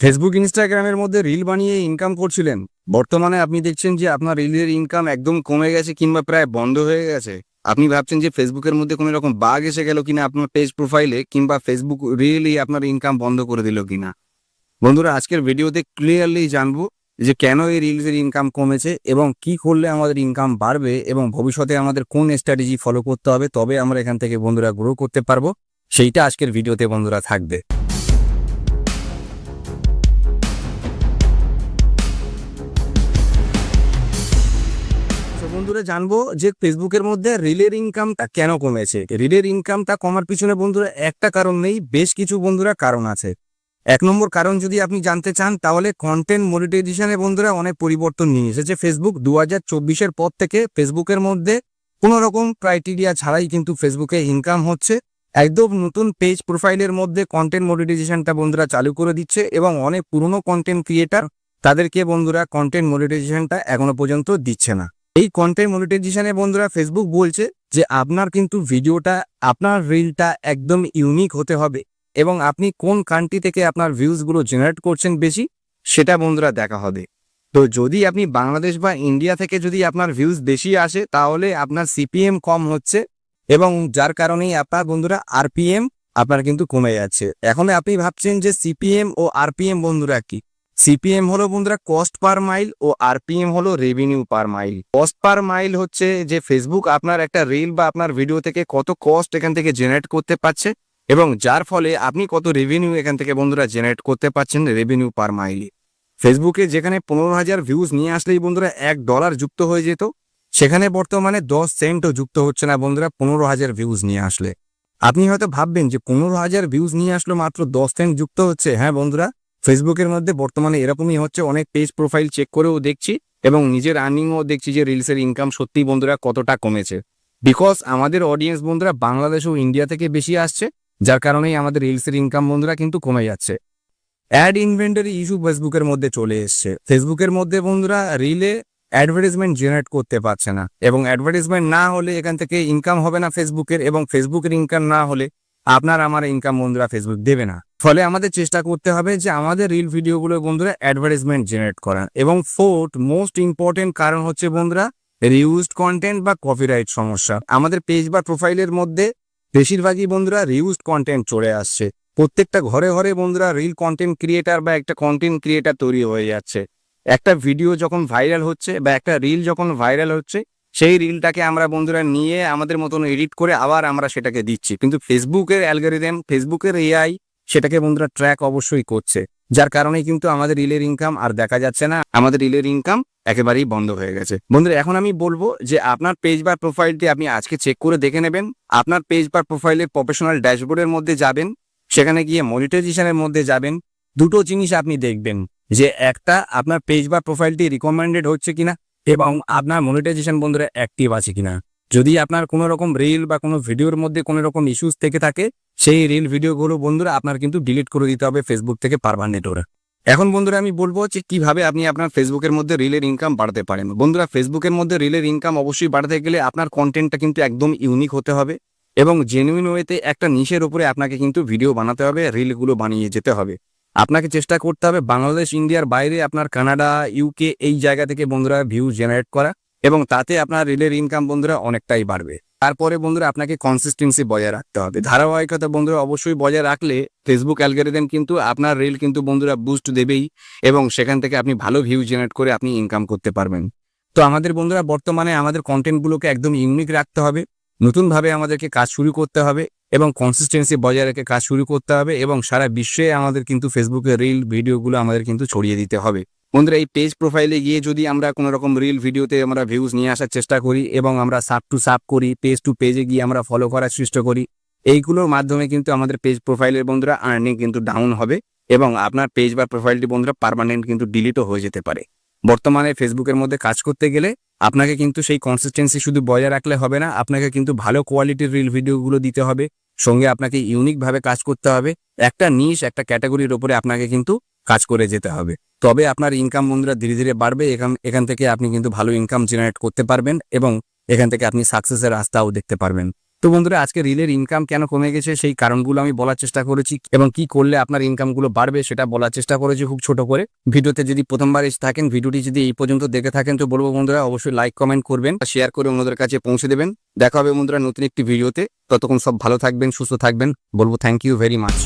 Facebook ইনস্টাগ্রামের মধ্যে reel বানিয়ে ইনকাম করছিলেন। বর্তমানে আপনি দেখছেন যে আপনার রিলের ইনকাম একদম কমে গেছে কিংবা প্রায় বন্ধ হয়ে গেছে। আপনি ভাবছেন যে ফেসবুকের মধ্যে কোনো রকম বাগ এসে গেল কিনা আপনার পেজ প্রোফাইলে কিংবা ফেসবুক রিয়েলি আপনার ইনকাম বন্ধ করে দিল কিনা? বন্ধুরা, আজকের ভিডিওতে ক্লিয়ারলি জানব যে কেন এই রিলসের ইনকাম কমেছে এবং কি করলে আমাদের ইনকাম বাড়বে এবং ভবিষ্যতে আমাদের কোন স্ট্র্যাটেজি ফলো করতে হবে, তবে আমরা এখান থেকে বন্ধুরা গ্রো করতে পারব। সেইটা আজকের ভিডিওতে বন্ধুরা থাকবে। বন্ধুরা জানব যে ফেসবুকের মধ্যে রিলের ইনকামটা কেন কমেছে। রিলের ইনকামটা কমার পিছনে বন্ধুরা একটা কারণ নেই, বেশ কিছু বন্ধুরা কারণ আছে। এক নম্বর কারণ যদি আপনি জানতে চান, তাহলে কন্টেন্ট মনিটাইজেশনে বন্ধুরা অনেক পরিবর্তন নিয়ে এসেছে। ফেসবুক দু হাজার চব্বিশের পর থেকে ফেসবুকের মধ্যে কোনো রকম ক্রাইটেরিয়া ছাড়াই কিন্তু ফেসবুকে ইনকাম হচ্ছে। একদম নতুন পেজ প্রোফাইলের মধ্যে কন্টেন্ট মনিটাইজেশনটা বন্ধুরা চালু করে দিচ্ছে এবং অনেক পুরনো কন্টেন্ট ক্রিয়েটার তাদেরকে বন্ধুরা কন্টেন্ট মনিটাইজেশনটা এখনও পর্যন্ত দিচ্ছে না। এই কন্টেন্ট মনিটাইজেশনে বন্ধুরা ফেসবুক বলছে যে আপনার কিন্তু ভিডিওটা, আপনার রিলটা একদম ইউনিক হতে হবে এবং আপনি কোন কান্ট্রি থেকে আপনার ভিউজগুলো জেনারেট করছেন বেশি, সেটা বন্ধুরা দেখা হবে। তো যদি আপনি বাংলাদেশ বা ইন্ডিয়া থেকে যদি আপনার ভিউজ বেশি আসে, তাহলে আপনার সিপিএম কম হচ্ছে এবং যার কারণেই আপনার বন্ধুরা আরপিএম আপনার কিন্তু কমে যাচ্ছে। এখন আপনি ভাবছেন যে সিপিএম ও আরপিএম বন্ধুরা কি? সিপিএম হলো বন্ধুরা কস্ট পার মাইল ও আরপিএম হলো revenue per mile cost per mile হচ্ছে যে ফেসবুক আপনার একটা রিল বা আপনার ভিডিও থেকে কত কস্ট এখান থেকে জেনারেট করতে পারছে এবং যার ফলে আপনি কত রেভিনিউ এখান থেকে বন্ধুরা জেনারেট করতে পারছেন রেভিনিউ পার মাইলে ফেসবুকে যেখানে পনেরো হাজার ভিউজ নিয়ে আসলেই বন্ধুরা এক ডলার যুক্ত হয়ে যেত, সেখানে বর্তমানে দশ সেন্টও যুক্ত হচ্ছে না বন্ধুরা পনেরো হাজার ভিউজ নিয়ে আসলে। আপনি হয়তো ভাববেন যে পনেরো হাজার ভিউজ নিয়ে আসলো মাত্র দশ সেন্ট যুক্ত হচ্ছে হ্যাঁ বন্ধুরা? ফেসবুকের মধ্যে বর্তমানে এরকমই হচ্ছে, অনেক পেজ প্রোফাইল চেক করেও দেখছি এবং নিজের আর্নিংও দেখছি যে রিলসের ইনকাম সত্যি বন্ধুরা কতটা কমেছে। বিকজ আমাদের অডিয়েন্স বন্ধুরা বাংলাদেশ ও ইন্ডিয়া থেকে বেশি আসছে, যার কারণেই আমাদের রিলসের ইনকাম বন্ধুরা কিন্তু কমে যাচ্ছে। অ্যাড ইনভেন্টারি ইস্যু ফেসবুকের মধ্যে চলে এসছে। ফেসবুকের মধ্যে বন্ধুরা রিলে অ্যাডভার্টাইজমেন্ট জেনারেট করতে পারছে না এবং অ্যাডভার্টাইজমেন্ট না হলে এখান থেকে ইনকাম হবে না ফেসবুকের এবং ফেসবুকের ইনকাম না হলে আপনার, আমার ইনকাম বন্ধুরা ফেসবুক দেবে না। ফলে আমাদের চেষ্টা করতে হবে যে আমাদের রিল ভিডিওগুলো বন্ধুরা অ্যাডভার্টাইজমেন্ট জেনারেট করা এবং ফোর্থ মোস্ট ইম্পর্টেন্ট কারণ হচ্ছে বন্ধুরা রিউজড কন্টেন্ট বা কপিরাইট সমস্যা। আমাদের পেজ বা প্রোফাইলের মধ্যে বেশিরভাগই বন্ধুরা রিউজড কন্টেন্ট চলে আসছে। প্রত্যেকটা ঘরে ঘরে বন্ধুরা রিল কন্টেন্ট ক্রিয়েটার বা একটা কন্টেন্ট ক্রিয়েটার তৈরি হয়ে যাচ্ছে। একটা ভিডিও যখন ভাইরাল হচ্ছে বা একটা রিল যখন ভাইরাল হচ্ছে, সেই রিলটাকে আমরা বন্ধুরা নিয়ে আমাদের মতন এডিট করে আবার আমরা সেটাকে দিচ্ছি। কিন্তু ফেসবুকের অ্যালগোরিদম ফেসবুকের এআই সেটাকে বন্ধুরা ট্র্যাক অবশ্যই করছে। যার কারণে কিন্তু আমাদের রিলের ইনকাম আর দেখা যাচ্ছে না, আমাদের রিলের ইনকাম একেবারেই বন্ধ হয়ে গেছে। বন্ধুরা, এখন আমি বলব যে আপনার পেজ বা প্রোফাইলটি আপনি আজকে চেক করে দেখে নেবেন। আপনার পেজ বা প্রোফাইলের প্রফেশনাল ড্যাশবোর্ডের মধ্যে যাবেন, সেখানে গিয়ে মনিটাইজেশনের মধ্যে যাবেন। দুটো জিনিস আপনি দেখবেন, যে একটা, আপনার পেজ বা প্রোফাইলটি রিকমেন্ডেড হচ্ছে কিনা এবং আপনার মনিটাইজেশন বন্ধুরা অ্যাক্টিভ আছে কিনা। যদি আপনার কোনো রকম রিল বা কোনো ভিডিওর মধ্যে কোনো রকম ইস্যুস থেকে থাকে, সেই রিল ভিডিওগুলো বন্ধুরা আপনার কিন্তু ডিলিট করে দিতে হবে ফেসবুক থেকে পারমানেন্ট ওরা। এখন বন্ধুরা আমি বলব যে কীভাবে আপনি আপনার ফেসবুকের মধ্যে রিলের ইনকাম বাড়াতে পারেন। বন্ধুরা ফেসবুকের মধ্যে রিলের ইনকাম অবশ্যই বাড়াতে গেলে আপনার কন্টেন্টটা কিন্তু একদম ইউনিক হতে হবে এবং জেনুইন ওয়েতে একটা নিশের উপরে আপনাকে কিন্তু ভিডিও বানাতে হবে রিলগুলো বানিয়ে যেতে হবে। আপনাকে চেষ্টা করতে হবে বাংলাদেশ, ইন্ডিয়ার বাইরে আপনার কানাডা ইউকে এই জায়গা থেকে বন্ধুরা ভিউ জেনারেট করা। এবং তাতে আপনার রিলের ইনকাম বন্ধুরা অনেকটাই বাড়বে। তারপরে বন্ধুরা আপনাকে কনসিস্টেন্সি বজায় রাখতে হবে। ধারাবাহিকতা বন্ধুরা অবশ্যই বজায় রাখলে ফেসবুক অ্যালগোরিদম কিন্তু আপনার রিল কিন্তু বন্ধুরা বুস্ট দেবেই এবং সেখান থেকে আপনি ভালো ভিউ জেনারেট করে আপনি ইনকাম করতে পারবেন। তো আমাদের বন্ধুরা বর্তমানে আমাদের কন্টেন্টগুলোকে একদম ইউনিক রাখতে হবে। নতুনভাবে আমাদেরকে কাজ শুরু করতে হবে এবং কনসিস্টেন্সি বজায় রেখে কাজ শুরু করতে হবে এবং সারা বিশ্বে আমাদের কিন্তু ফেসবুকে রিল ভিডিওগুলো আমাদের কিন্তু ছড়িয়ে দিতে হবে। বন্ধুরা, এই পেজ প্রোফাইলে গিয়ে যদি আমরা কোনো রকম রিল ভিডিওতে আমরা ভিউজ নিয়ে আসার চেষ্টা করি এবং আমরা সাব টু সাব করি পেজ টু পেজে গিয়ে আমরা ফলো করার চেষ্টা করি, এইগুলোর মাধ্যমে কিন্তু আমাদের পেজ প্রোফাইলের বন্ধুরা আর্নিং কিন্তু ডাউন হবে এবং আপনার পেজ বা প্রোফাইলটি বন্ধুরা পার্মানেন্ট কিন্তু ডিলিটও হয়ে যেতে পারে। বর্তমানে ফেসবুকের মধ্যে কাজ করতে গেলে আপনাকে কিন্তু সেই কনসিস্টেন্সি শুধু বজায় রাখলে হবে না, আপনাকে কিন্তু ভালো কোয়ালিটির রিল ভিডিওগুলো দিতে হবে। সঙ্গে আপনাকে ইউনিকভাবে কাজ করতে হবে। একটা নিশ একটা ক্যাটাগরির ওপরে আপনাকে কিন্তু কাজ করে যেতে হবে। তবে আপনার ইনকাম বন্ধুরা ধীরে ধীরে বাড়বে। এখান এখান থেকে আপনি কিন্তু ভালো ইনকাম জেনারেট করতে পারবেন এবং এখান থেকে আপনি সাকসেসের রাস্তাও দেখতে পারবেন। তো বন্ধুরা, আজকে রিলের ইনকাম কেন কমে গেছে সেই কারণগুলো আমি বলার চেষ্টা করেছি এবং কি করলে আপনার ইনকামগুলো বাড়বে সেটা বলার চেষ্টা করেছি খুব ছোট করে। ভিডিওতে যদি প্রথমবার এসে থাকেন, ভিডিওটি যদি এই পর্যন্ত দেখে থাকেন, তো বলব বন্ধুরা, অবশ্যই লাইক কমেন্ট করবেন শেয়ার করে অন্যদের কাছে পৌঁছে দেবেন। দেখা হবে বন্ধুরা নতুন একটি ভিডিওতে। ততক্ষণ সব ভালো থাকবেন, সুস্থ থাকবেন। বলব থ্যাংক ইউ ভেরি মাচ